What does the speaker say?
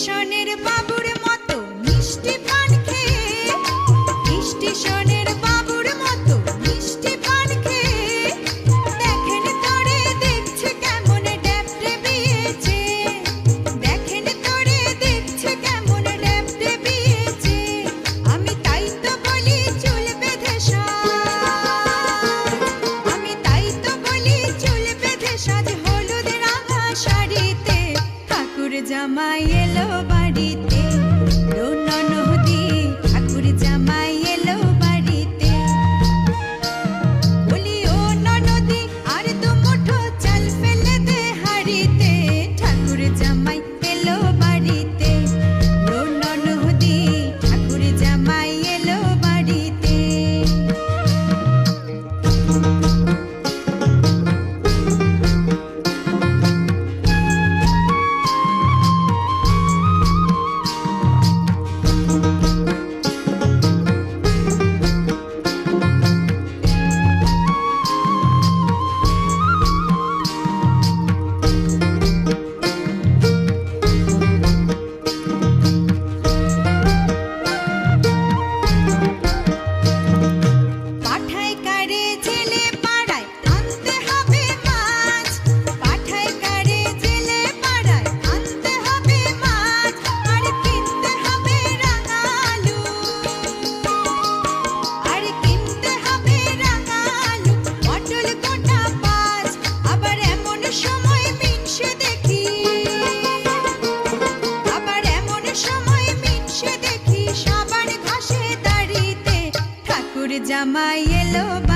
স্টেশনের বাবুর মতো মিষ্টি পান খেয়ে স্টেশনের বাবু my yellow body. জামাই এলো